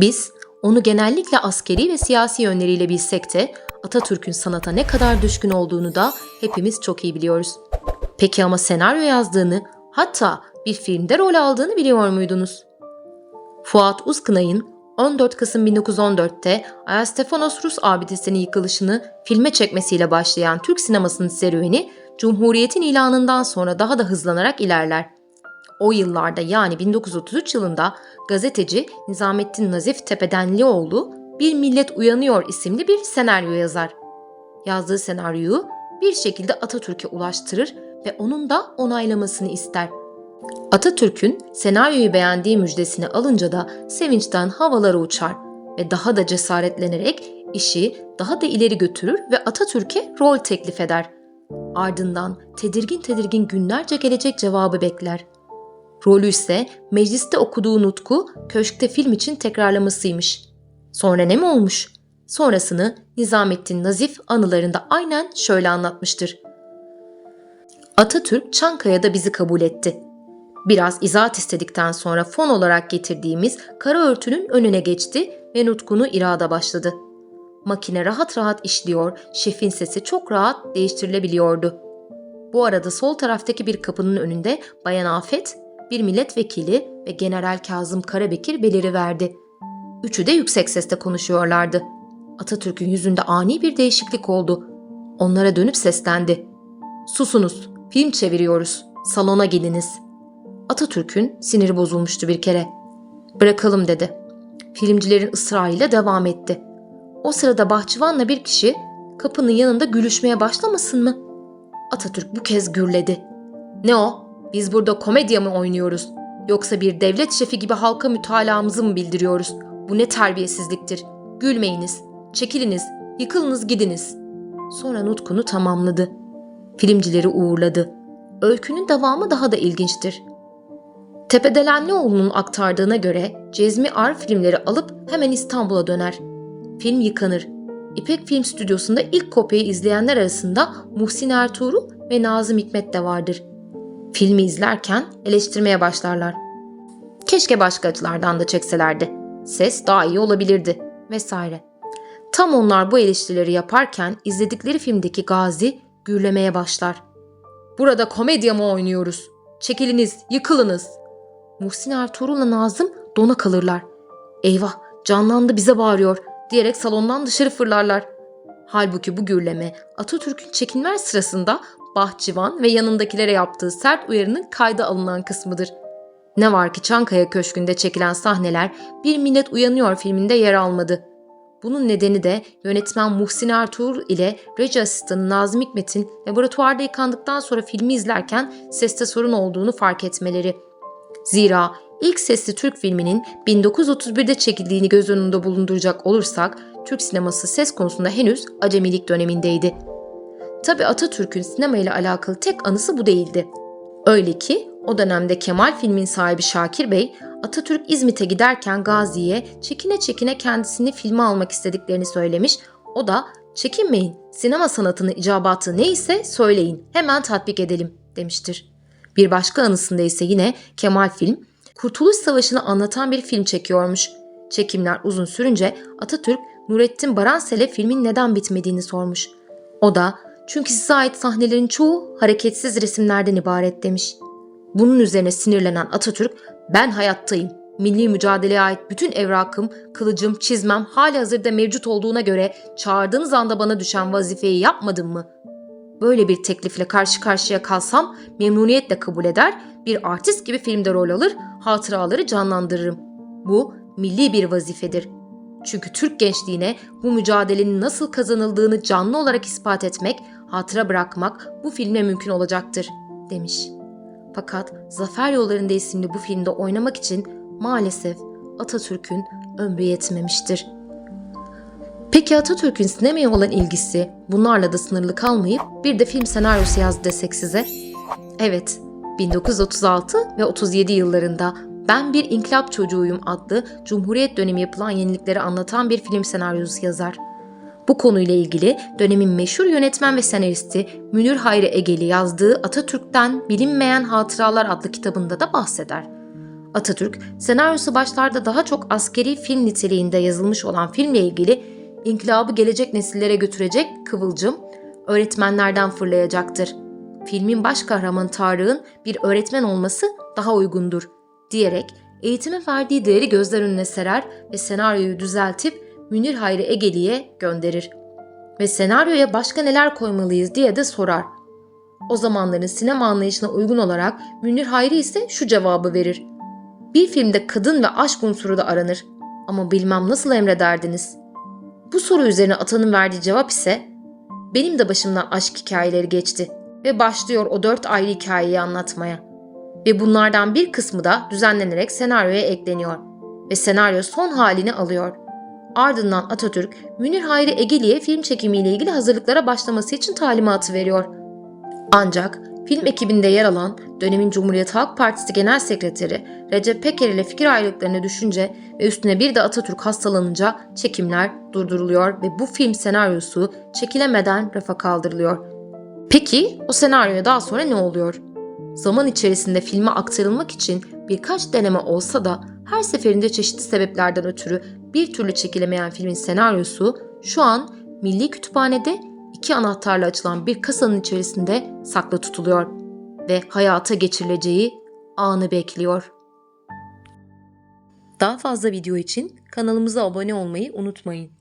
Biz onu genellikle askeri ve siyasi yönleriyle bilsek de Atatürk'ün sanata ne kadar düşkün olduğunu da hepimiz çok iyi biliyoruz. Peki ama senaryo yazdığını, hatta bir filmde rol aldığını biliyor muydunuz? Fuat Uzkınay'ın 14 Kasım 1914'te Ayastefanos Rus abidesinin yıkılışını filme çekmesiyle başlayan Türk sinemasının serüveni Cumhuriyet'in ilanından sonra daha da hızlanarak ilerler. O yıllarda yani 1933 yılında gazeteci Nizamettin Nazif Tepedenlioğlu Bir Millet Uyanıyor isimli bir senaryo yazar. Yazdığı senaryoyu bir şekilde Atatürk'e ulaştırır ve onun da onaylamasını ister. Atatürk'ün senaryoyu beğendiği müjdesini alınca da sevinçten havalara uçar ve daha da cesaretlenerek işi daha da ileri götürür ve Atatürk'e rol teklif eder. Ardından tedirgin tedirgin günlerce gelecek cevabı bekler. Rolü ise mecliste okuduğu nutku köşkte film için tekrarlamasıymış. Sonra ne mi olmuş? Sonrasını Nizamettin Nazif anılarında aynen şöyle anlatmıştır. Atatürk Çankaya'da bizi kabul etti. Biraz izahat istedikten sonra fon olarak getirdiğimiz kara örtünün önüne geçti ve nutkunu irada başladı. Makine rahat rahat işliyor, şefin sesi çok rahat değiştirilebiliyordu. Bu arada sol taraftaki bir kapının önünde Bayan Afet, bir milletvekili ve General Kazım Karabekir beliriverdi. Üçü de yüksek sesle konuşuyorlardı. Atatürk'ün yüzünde ani bir değişiklik oldu. Onlara dönüp seslendi. Susunuz, film çeviriyoruz, salona gidiniz. Atatürk'ün siniri bozulmuştu bir kere. Bırakalım dedi. Filmcilerin ısrarıyla devam etti. O sırada bahçıvanla bir kişi kapının yanında gülüşmeye başlamasın mı? Atatürk bu kez gürledi. Ne o? Biz burada komedya mı oynuyoruz? Yoksa bir devlet şefi gibi halka mütalamızı mı bildiriyoruz? Bu ne terbiyesizliktir. Gülmeyiniz, çekiliniz, yıkılınız gidiniz. Sonra nutkunu tamamladı. Filmcileri uğurladı. Öykünün devamı daha da ilginçtir. Tepedelenlioğlu'nun aktardığına göre Cezmi Ar filmleri alıp hemen İstanbul'a döner. Film yıkanır. İpek Film Stüdyosu'nda ilk kopyayı izleyenler arasında Muhsin Ertuğrul ve Nazım Hikmet de vardır. Filmi izlerken eleştirmeye başlarlar. Keşke başka açılardan da çekselerdi. Ses daha iyi olabilirdi vesaire. Tam onlar bu eleştirileri yaparken izledikleri filmdeki Gazi gürlemeye başlar. Burada komedya mı oynuyoruz? Çekiliniz, yıkılınız. Muhsin Ertuğrul'la Nazım dona kalırlar. Eyvah canlandı bize bağırıyor diyerek salondan dışarı fırlarlar. Halbuki bu gürleme Atatürk'ün çekinler sırasında bahçıvan ve yanındakilere yaptığı sert uyarının kayda alınan kısmıdır. Ne var ki Çankaya Köşkü'nde çekilen sahneler Bir Millet Uyanıyor filminde yer almadı. Bunun nedeni de yönetmen Muhsin Ertuğrul ile reji asistanı Nazım Hikmet'in laboratuvarda yıkandıktan sonra filmi izlerken seste sorun olduğunu fark etmeleri. Zira ilk sesli Türk filminin 1931'de çekildiğini göz önünde bulunduracak olursak Türk sineması ses konusunda henüz acemilik dönemindeydi. Tabi Atatürk'ün sinema ile alakalı tek anısı bu değildi. Öyle ki o dönemde Kemal filmin sahibi Şakir Bey, Atatürk İzmit'e giderken Gazi'ye çekine çekine kendisini filme almak istediklerini söylemiş. O da çekinmeyin, sinema sanatının icabatı neyse söyleyin, hemen tatbik edelim demiştir. Bir başka anısında ise yine Kemal film, Kurtuluş Savaşı'nı anlatan bir film çekiyormuş. Çekimler uzun sürünce Atatürk, Nurettin Baransel'e filmin neden bitmediğini sormuş. O da çünkü size ait sahnelerin çoğu hareketsiz resimlerden ibaret demiş. Bunun üzerine sinirlenen Atatürk, ben hayattayım. Milli mücadeleye ait bütün evrakım, kılıcım, çizmem hali hazırda mevcut olduğuna göre çağırdığınız anda bana düşen vazifeyi yapmadım mı? Böyle bir teklifle karşı karşıya kalsam memnuniyetle kabul eder, bir artist gibi filmde rol alır, hatıraları canlandırırım. Bu milli bir vazifedir. Çünkü Türk gençliğine bu mücadelenin nasıl kazanıldığını canlı olarak ispat etmek, hatıra bırakmak bu filmle mümkün olacaktır, demiş. Fakat Zafer Yollarında isimli bu filmde oynamak için maalesef Atatürk'ün ömrü yetmemiştir. Peki Atatürk'ün sinemaya olan ilgisi bunlarla da sınırlı kalmayıp bir de film senaryosu yazdı desek size? Evet, 1936 ve 37 yıllarında Ben Bir İnkılap Çocuğuyum adlı Cumhuriyet dönemi yapılan yenilikleri anlatan bir film senaryosu yazar. Bu konuyla ilgili dönemin meşhur yönetmen ve senaristi Münir Hayri Egeli yazdığı Atatürk'ten Bilinmeyen Hatıralar adlı kitabında da bahseder. Atatürk, senaryosu başlarda daha çok askeri film niteliğinde yazılmış olan filmle ilgili inkılabı gelecek nesillere götürecek kıvılcım öğretmenlerden fırlayacaktır. Filmin baş kahramanı Tarık'ın bir öğretmen olması daha uygundur diyerek eğitime verdiği değeri gözler önüne serer ve senaryoyu düzeltip Münir Hayri Egeli'ye gönderir. Ve senaryoya başka neler koymalıyız diye de sorar. O zamanların sinema anlayışına uygun olarak Münir Hayri ise şu cevabı verir. Bir filmde kadın ve aşk unsuru da aranır. Ama bilmem nasıl emrederdiniz. Bu soru üzerine atanın verdiği cevap ise benim de başımdan aşk hikayeleri geçti ve başlıyor o dört ayrı hikayeyi anlatmaya. Ve bunlardan bir kısmı da düzenlenerek senaryoya ekleniyor ve senaryo son halini alıyor. Ardından Atatürk, Münir Hayri Egeli'ye film çekimiyle ilgili hazırlıklara başlaması için talimatı veriyor. Ancak film ekibinde yer alan dönemin Cumhuriyet Halk Partisi Genel Sekreteri Recep Peker ile fikir ayrılıklarını düşünce ve üstüne bir de Atatürk hastalanınca çekimler durduruluyor ve bu film senaryosu çekilemeden rafa kaldırılıyor. Peki o senaryoya daha sonra ne oluyor? Zaman içerisinde filme aktarılmak için birkaç deneme olsa da her seferinde çeşitli sebeplerden ötürü bir türlü çekilemeyen filmin senaryosu şu an Milli Kütüphane'de iki anahtarla açılan bir kasanın içerisinde saklı tutuluyor ve hayata geçirileceği anı bekliyor. Daha fazla video için kanalımıza abone olmayı unutmayın.